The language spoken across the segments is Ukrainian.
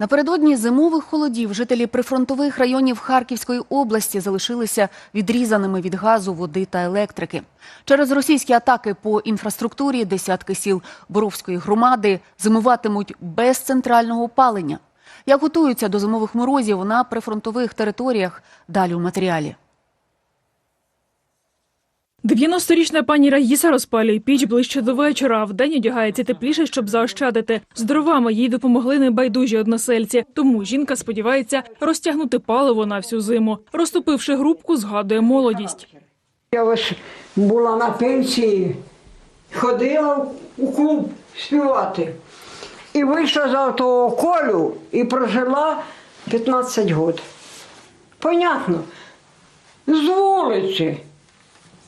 Напередодні зимових холодів жителі прифронтових районів Харківської області залишилися відрізаними від газу, води та електрики. Через російські атаки по інфраструктурі десятки сіл Боровської громади зимуватимуть без центрального опалення. Як готуються до зимових морозів на прифронтових територіях? Далі у матеріалі. 90-річна пані Раїса розпалює піч ближче до вечора. а Вдень одягається тепліше, щоб заощадити. З дровами їй допомогли небайдужі односельці. Тому жінка сподівається розтягнути паливо на всю зиму. Розтопивши грубку, згадує молодість. Я ось була на пенсії, ходила у клуб співати. І вийшла з того колю і прожила 15 років. Понятно, з вулиці,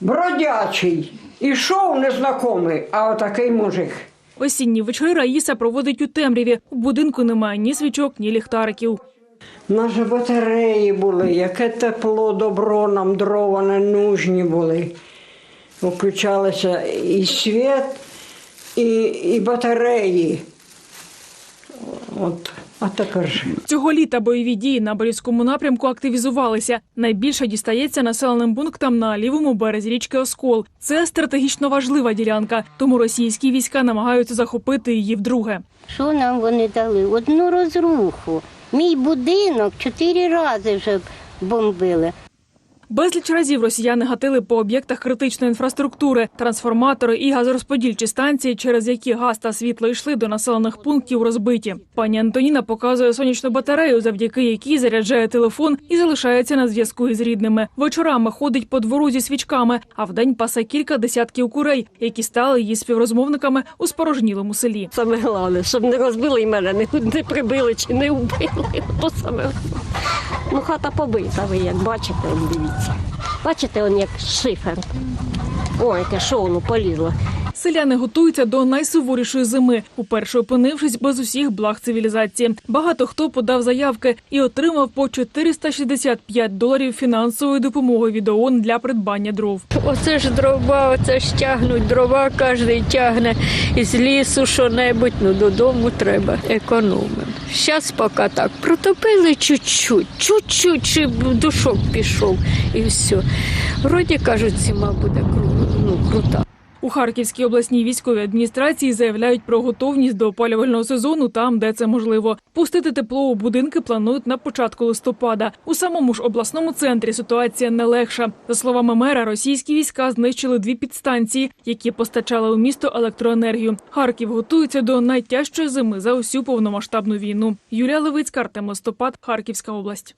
бродячий, ішов незнайомий, а отакий мужик. Осінні вечори Раїса проводить у темряві. У будинку немає ні свічок, ні ліхтариків. У нас же батареї були, яке тепло, добро нам дрова не нужні були. Включалися і світ, і, і батареї. От. Цього літа бойові дії на Борівському напрямку активізувалися. Найбільше дістається населеним пунктам на лівому березі річки Оскол. Це стратегічно важлива ділянка, тому російські війська намагаються захопити її вдруге. Що нам вони дали? Одну розруху. Мій будинок чотири рази вже бомбили. Безліч разів росіяни гатили по об'єктах критичної інфраструктури, трансформатори і газорозподільчі станції, через які газ та світло йшли до населених пунктів, розбиті. Пані Антоніна показує сонячну батарею, завдяки якій заряджає телефон і залишається на зв'язку із рідними. Вечорами ходить по двору зі свічками, а вдень пасе кілька десятків курей, які стали її співрозмовниками у спорожнілому селі. Саме головне, щоб не розбили і мене, не, прибили чи не вбили. Саме. Ну, хата побита, ви як бачите, дивіться. Бачите, он як шифер. О, яке що воно полізло. Селяни готуються до найсуворішої зими, уперше опинившись без усіх благ цивілізації. Багато хто подав заявки і отримав по 465 доларів фінансової допомоги від ООН для придбання дров. Оце ж дрова, оце ж тягнуть дрова, кожен тягне із лісу що-небудь, ну додому треба економимо. Зараз поки так протопили чуть-чуть, чуть-чуть, чи душок пішов і все. Вроді кажуть, зима буде ну, крута. У Харківській обласній військовій адміністрації заявляють про готовність до опалювального сезону там, де це можливо. Пустити тепло у будинки планують на початку листопада. У самому ж обласному центрі ситуація не легша. За словами мера, російські війська знищили дві підстанції, які постачали у місто електроенергію. Харків готується до найтяжчої зими за усю повномасштабну війну. Юлія Левицька, Артем Листопад, Харківська область.